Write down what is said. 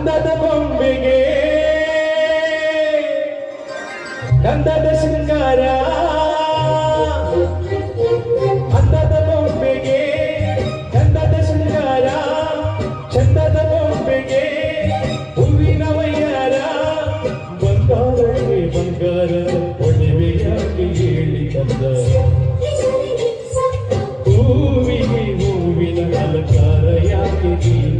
ಗಂಧದ ಬೊಂಬೆಗೆ ಗಂಧದ ಶೃಂಗಾರ. ಅಂದದ ಬೊಂಬೆಗೆ ಗಂಧದ ಶೃಂಗಾರ. ಚಂದದ ಬೊಂಬೆಗೆ ಹೂವಿನ ವಯ್ಯಾರ ಬಂಗಾರವೇ ಬಂಗಾರ. ಒಡವೆಯಾಗಿ ಹೇಳಿ ಬಂದ. ಹೂವಿಗೆ ಹೂವಿನ ಅಲಂಕಾರ ಯಾಕೆ ನೀನು?